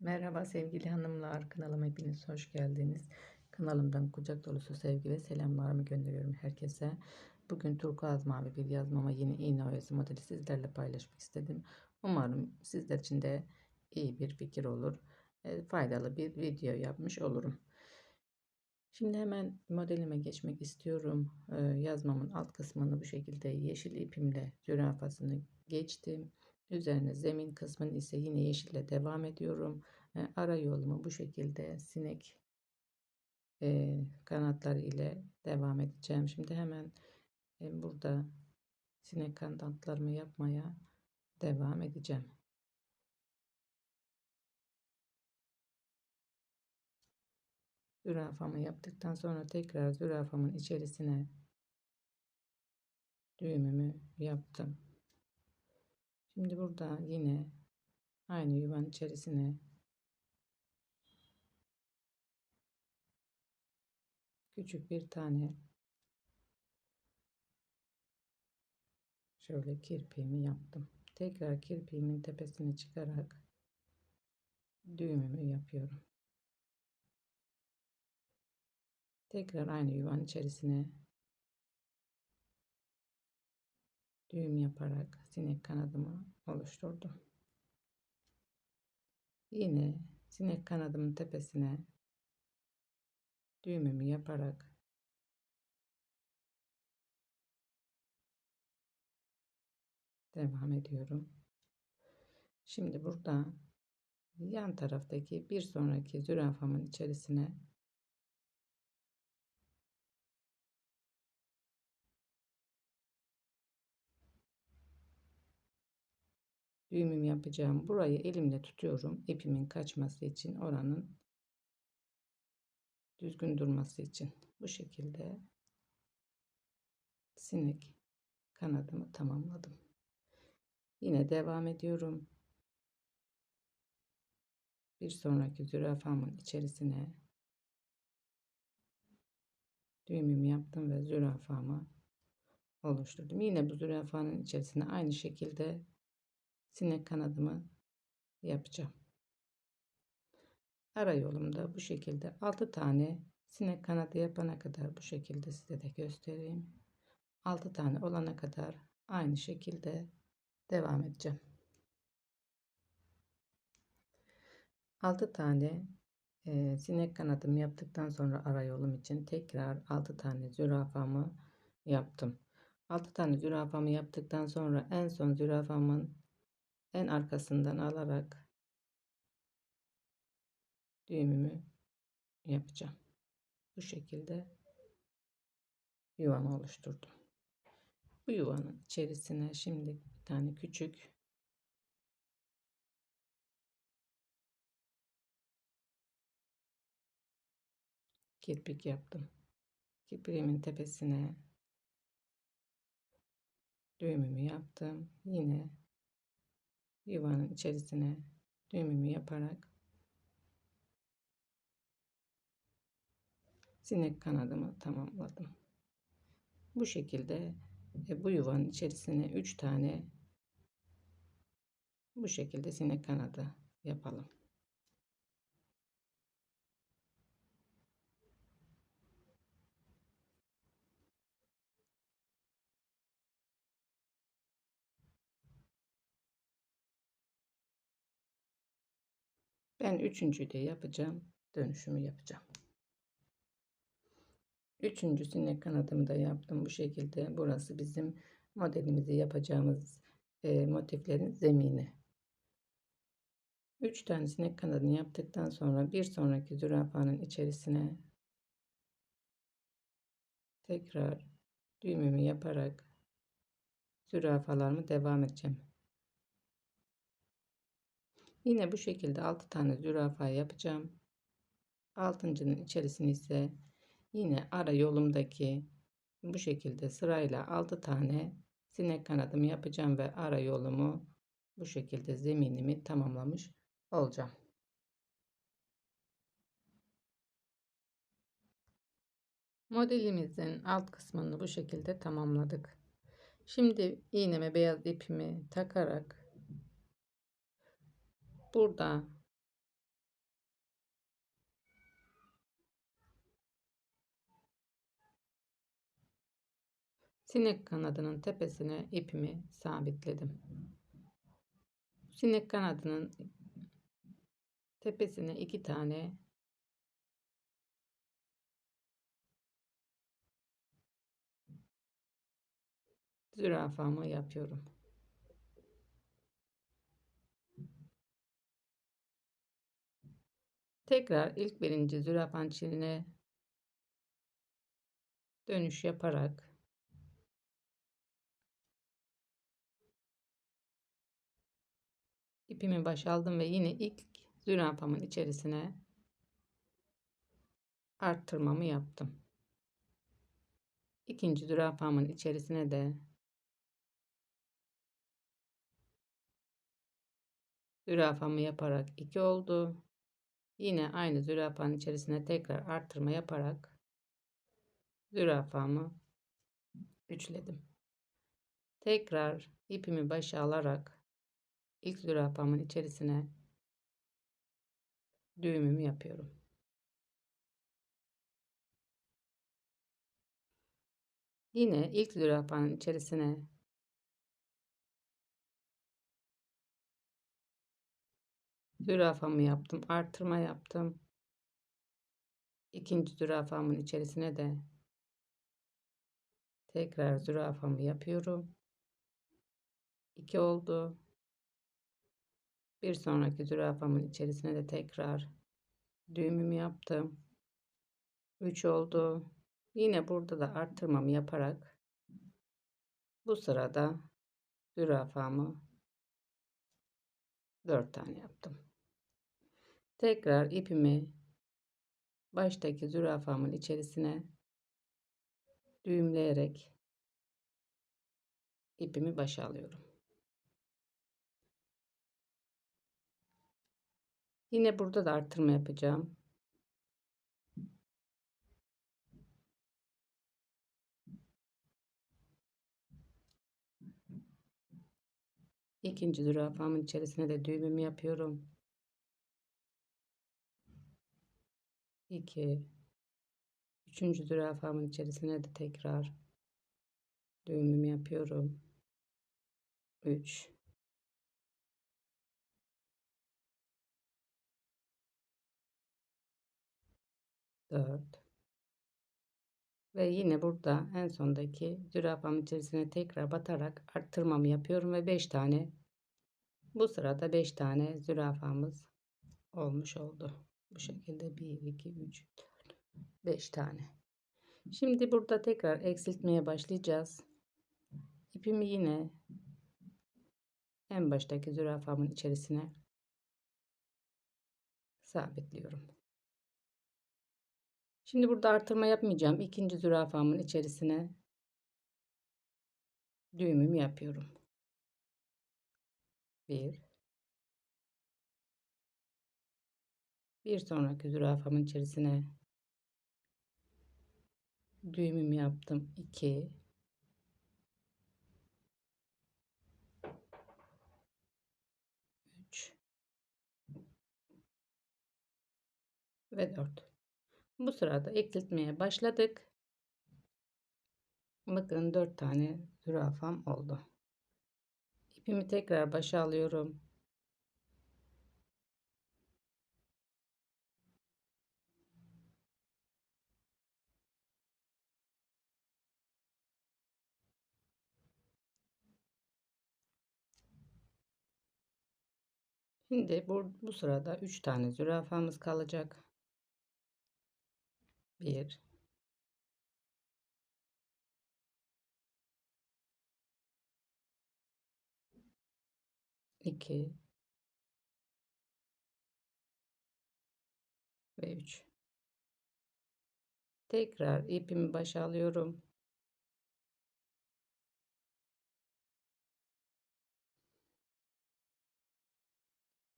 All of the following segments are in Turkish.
Merhaba sevgili hanımlar, kanalıma hepiniz hoş geldiniz. Kanalımdan kucak dolusu sevgi ve selamlarımı gönderiyorum herkese. Bugün turkuaz mavi bir yazmama yine iğne oyası modeli sizlerle paylaşmak istedim. Umarım sizler için de iyi bir fikir olur. E, faydalı bir video yapmış olurum. Şimdi hemen modelime geçmek istiyorum. E, yazmamın alt kısmını bu şekilde yeşil ipimle zürafasını geçtim. Üzerine zemin kısmını ise yine yeşille devam ediyorum. E, ara yolumu bu şekilde sinek e, kanatları ile devam edeceğim. Şimdi hemen e, burada sinek kanatlarımı yapmaya devam edeceğim. Zürafamı yaptıktan sonra tekrar zürafamın içerisine düğümümü yaptım. Şimdi burada yine aynı yuvanın içerisine küçük bir tane şöyle kirpiğimi yaptım. Tekrar kirpiğimin tepesine çıkarak düğümümü yapıyorum. Tekrar aynı yuvanın içerisine düğüm yaparak sinek kanadımı oluşturdum. Yine sinek kanadımın tepesine düğümümü yaparak devam ediyorum. Şimdi burada yan taraftaki bir sonraki zürafamın içerisine düğümüm yapacağım. Burayı elimle tutuyorum. ipimin kaçması için oranın düzgün durması için. Bu şekilde sinek kanadımı tamamladım. Yine devam ediyorum. Bir sonraki zürafamın içerisine düğümümü yaptım ve zürafamı oluşturdum. Yine bu zürafanın içerisine aynı şekilde sinek kanadımı yapacağım. Ara yolumda bu şekilde 6 tane sinek kanadı yapana kadar bu şekilde size de göstereyim. 6 tane olana kadar aynı şekilde devam edeceğim. 6 tane e, sinek kanadımı yaptıktan sonra ara yolum için tekrar 6 tane zürafamı yaptım. 6 tane zürafamı yaptıktan sonra en son zürafamın en arkasından alarak düğümümü yapacağım. Bu şekilde yuvamı oluşturdum. Bu yuvanın içerisine şimdi bir tane küçük kirpik yaptım. Kirpiğimin tepesine düğümümü yaptım. Yine yuvanın içerisine düğümümü yaparak sinek kanadımı tamamladım. Bu şekilde e, bu yuvanın içerisine 3 tane bu şekilde sinek kanadı yapalım. Ben üçüncüyü de yapacağım. Dönüşümü yapacağım. Üçüncü sinek kanadımı da yaptım bu şekilde. Burası bizim modelimizi yapacağımız e, motiflerin zemini. Üç tane sinek kanadını yaptıktan sonra bir sonraki zürafanın içerisine tekrar düğümümü yaparak zürafalarımı devam edeceğim. Yine bu şekilde 6 tane zürafa yapacağım. Altıncının içerisine ise yine ara yolumdaki bu şekilde sırayla 6 tane sinek kanadımı yapacağım ve ara yolumu bu şekilde zeminimi tamamlamış olacağım. Modelimizin alt kısmını bu şekilde tamamladık. Şimdi iğneme beyaz ipimi takarak burada. Sinek kanadının tepesine ipimi sabitledim. Sinek kanadının tepesine iki tane zürafamı yapıyorum. Tekrar ilk birinci zürafanın içine dönüş yaparak ipimi başaldım ve yine ilk zürafamın içerisine arttırmamı yaptım. İkinci zürafamın içerisine de zürafamı yaparak 2 oldu. Yine aynı zürafanın içerisine tekrar arttırma yaparak zürafamı üçledim. Tekrar ipimi başa alarak ilk zürafamın içerisine düğümümü yapıyorum. Yine ilk zürafanın içerisine zürafamı yaptım. Artırma yaptım. İkinci zürafamın içerisine de tekrar zürafamı yapıyorum. 2 oldu. Bir sonraki zürafamın içerisine de tekrar düğümümü yaptım. 3 oldu. Yine burada da arttırmamı yaparak bu sırada zürafamı 4 tane yaptım. Tekrar ipimi baştaki zürafamın içerisine düğümleyerek ipimi başa alıyorum. Yine burada da artırma yapacağım. İkinci zürafamın içerisine de düğümümü yapıyorum. 2 Üçüncü zürafamın içerisine de tekrar düğümümü yapıyorum. 3 4 ve yine burada en sondaki zürafamın içerisine tekrar batarak arttırmamı yapıyorum ve 5 tane bu sırada 5 tane zürafamız olmuş oldu. Bu şekilde 1 2 3 4 5 tane. Şimdi burada tekrar eksiltmeye başlayacağız. İpimi yine en baştaki zürafamın içerisine sabitliyorum. Şimdi burada artırma yapmayacağım. İkinci zürafamın içerisine düğümümü yapıyorum. Bir. Bir sonraki zürafamın içerisine düğümümü yaptım. 2 3 ve 4 bu sırada eksiltmeye başladık. Bakın 4 tane zürafam oldu. İpimi tekrar başa alıyorum. Şimdi bu, bu sırada 3 tane zürafamız kalacak. 1 2 ve 3 tekrar ipimi başa alıyorum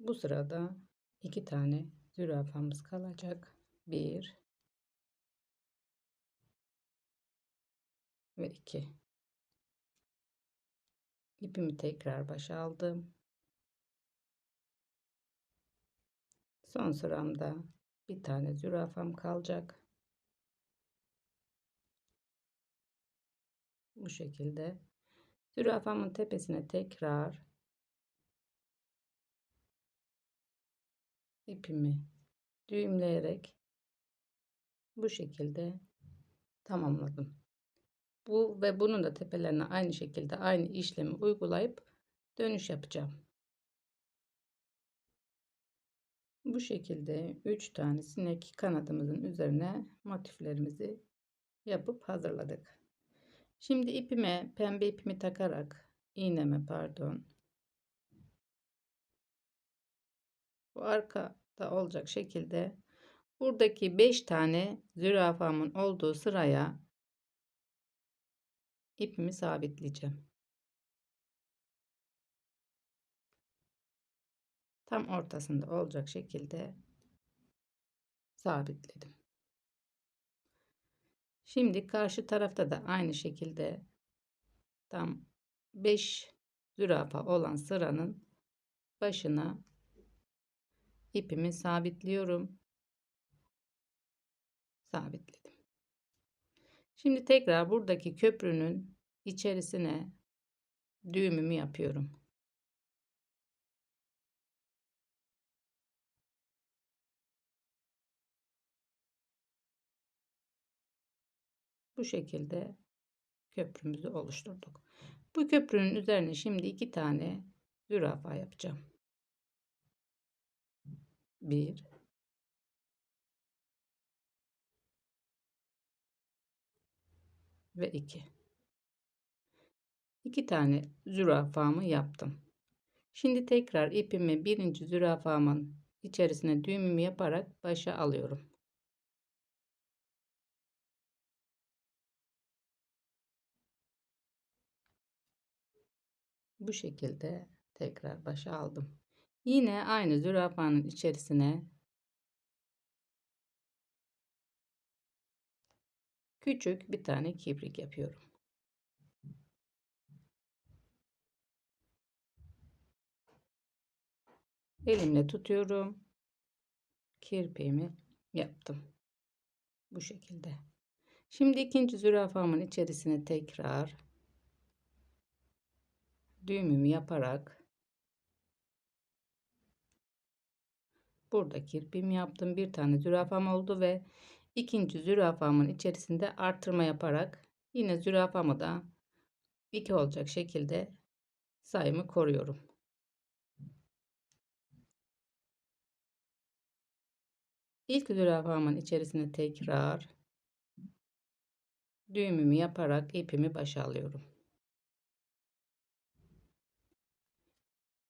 bu sırada iki tane zürafamız kalacak. Bir ve 2 ipimi tekrar başa aldım. Son sıramda bir tane zürafam kalacak. Bu şekilde. Zürafamın tepesine tekrar ipimi düğümleyerek bu şekilde tamamladım. Bu ve bunun da tepelerine aynı şekilde aynı işlemi uygulayıp dönüş yapacağım. Bu şekilde 3 tane sinek kanadımızın üzerine motiflerimizi yapıp hazırladık. Şimdi ipime pembe ipimi takarak iğneme pardon bu arkada olacak şekilde buradaki 5 tane zürafamın olduğu sıraya ipimi sabitleyeceğim. Tam ortasında olacak şekilde sabitledim. Şimdi karşı tarafta da aynı şekilde tam 5 zürafa olan sıranın başına ipimi sabitliyorum. Sabitledim. Şimdi tekrar buradaki köprünün içerisine düğümümü yapıyorum. Bu şekilde köprümüzü oluşturduk. Bu köprünün üzerine şimdi iki tane zürafa yapacağım. Bir ve iki. İki tane zürafamı yaptım. Şimdi tekrar ipimi birinci zürafamın içerisine düğümümü yaparak başa alıyorum. Bu şekilde tekrar başa aldım. Yine aynı zürafanın içerisine küçük bir tane kibrik yapıyorum. Elimle tutuyorum. Kirpiğimi yaptım. Bu şekilde. Şimdi ikinci zürafamın içerisine tekrar düğümümü yaparak burada kirpim yaptım. Bir tane zürafam oldu ve ikinci zürafamın içerisinde artırma yaparak yine zürafamı da 2 olacak şekilde sayımı koruyorum. İlk zürafamın içerisine tekrar düğümümü yaparak ipimi başa alıyorum.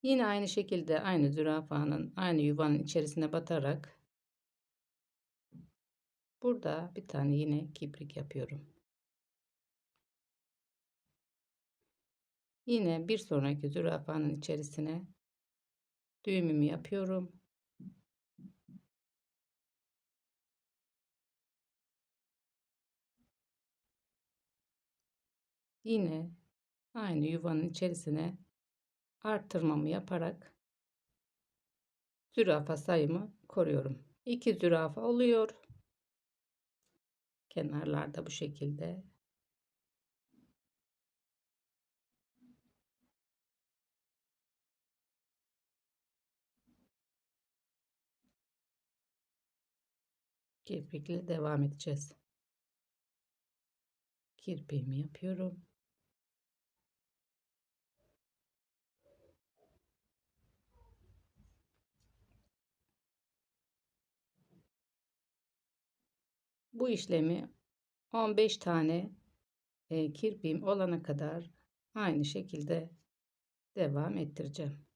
Yine aynı şekilde aynı zürafanın aynı yuvanın içerisine batarak burada bir tane yine kibrik yapıyorum. Yine bir sonraki zürafanın içerisine düğümümü yapıyorum. Yine aynı yuvanın içerisine arttırmamı yaparak zürafa sayımı koruyorum. 2 zürafa oluyor. Kenarlarda bu şekilde. Kirpikle devam edeceğiz. Kirpiğimi yapıyorum. Bu işlemi 15 tane e, kirpiğim olana kadar aynı şekilde devam ettireceğim.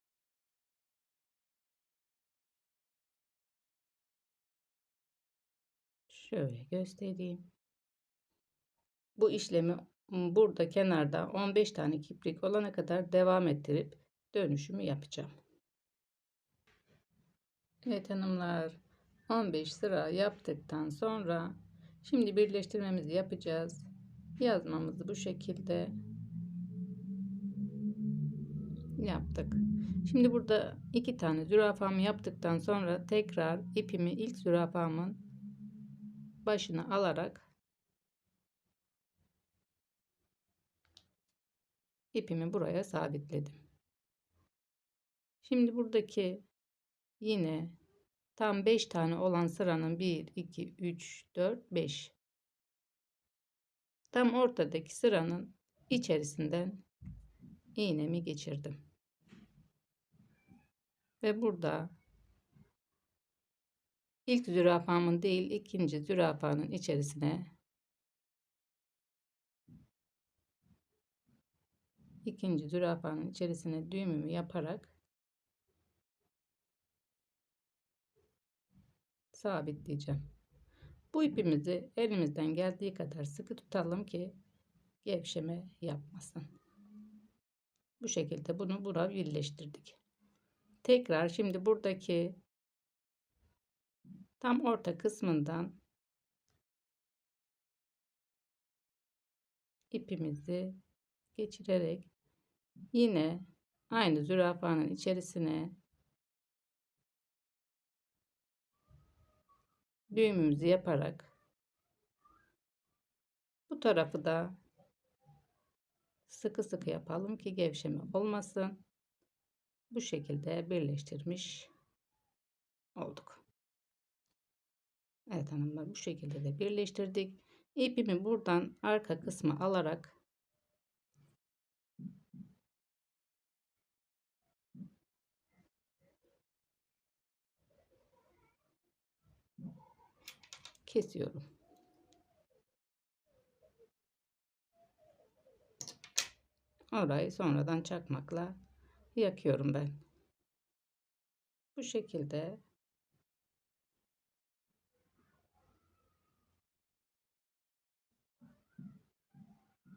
Şöyle göstereyim. Bu işlemi burada kenarda 15 tane kiprik olana kadar devam ettirip dönüşümü yapacağım. Evet hanımlar 15 sıra yaptıktan sonra Şimdi birleştirmemizi yapacağız. Yazmamızı bu şekilde yaptık. Şimdi burada iki tane zürafamı yaptıktan sonra tekrar ipimi ilk zürafamın başına alarak ipimi buraya sabitledim. Şimdi buradaki yine tam 5 tane olan sıranın 1 2 3 4 5 tam ortadaki sıranın içerisinden iğnemi geçirdim. Ve burada ilk zürafamın değil ikinci zürafanın içerisine ikinci zürafanın içerisine düğümümü yaparak sabitleyeceğim. Bu ipimizi elimizden geldiği kadar sıkı tutalım ki gevşeme yapmasın. Bu şekilde bunu bura birleştirdik. Tekrar şimdi buradaki tam orta kısmından ipimizi geçirerek yine aynı zürafanın içerisine düğümümüzü yaparak bu tarafı da sıkı sıkı yapalım ki gevşeme olmasın. Bu şekilde birleştirmiş olduk. Evet hanımlar bu şekilde de birleştirdik. İpimi buradan arka kısmı alarak kesiyorum. Orayı sonradan çakmakla yakıyorum ben. Bu şekilde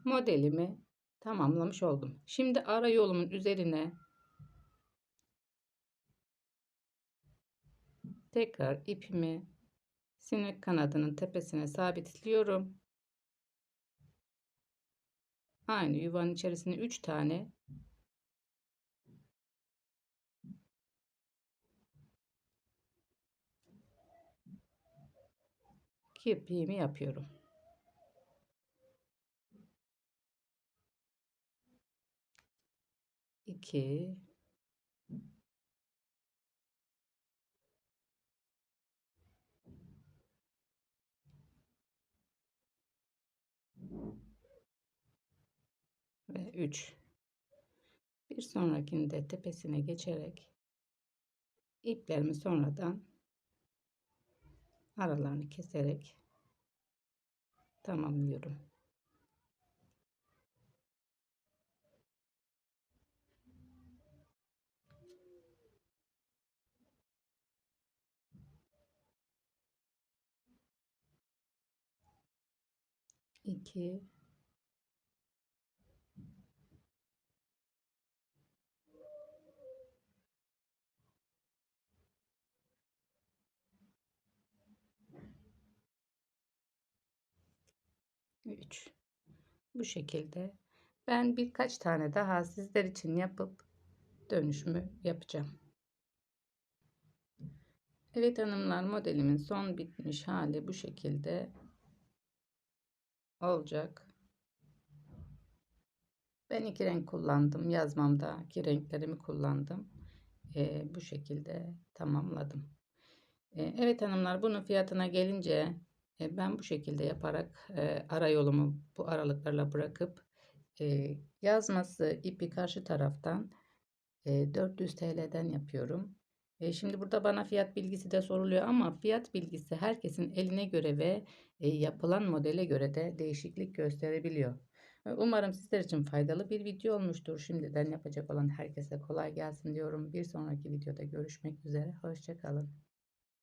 modelimi tamamlamış oldum. Şimdi ara yolumun üzerine tekrar ipimi sinek kanadının tepesine sabitliyorum. Aynı yuvanın içerisine 3 tane kirpiğimi yapıyorum. İki ve 3 bir sonrakinde tepesine geçerek iplerimi sonradan aralarını keserek tamamlıyorum. İki 3 bu şekilde ben birkaç tane daha sizler için yapıp dönüşümü yapacağım. Evet hanımlar modelimin son bitmiş hali bu şekilde olacak. Ben iki renk kullandım. Yazmamda iki renklerimi kullandım. Ee, bu şekilde tamamladım. Ee, evet hanımlar bunun fiyatına gelince e, ben bu şekilde yaparak e, ara yolumu bu aralıklarla bırakıp e, yazması ipi karşı taraftan 400 TL'den yapıyorum. Şimdi burada bana fiyat bilgisi de soruluyor ama fiyat bilgisi herkesin eline göre ve yapılan modele göre de değişiklik gösterebiliyor. Umarım sizler için faydalı bir video olmuştur. Şimdiden yapacak olan herkese kolay gelsin diyorum. Bir sonraki videoda görüşmek üzere. Hoşçakalın.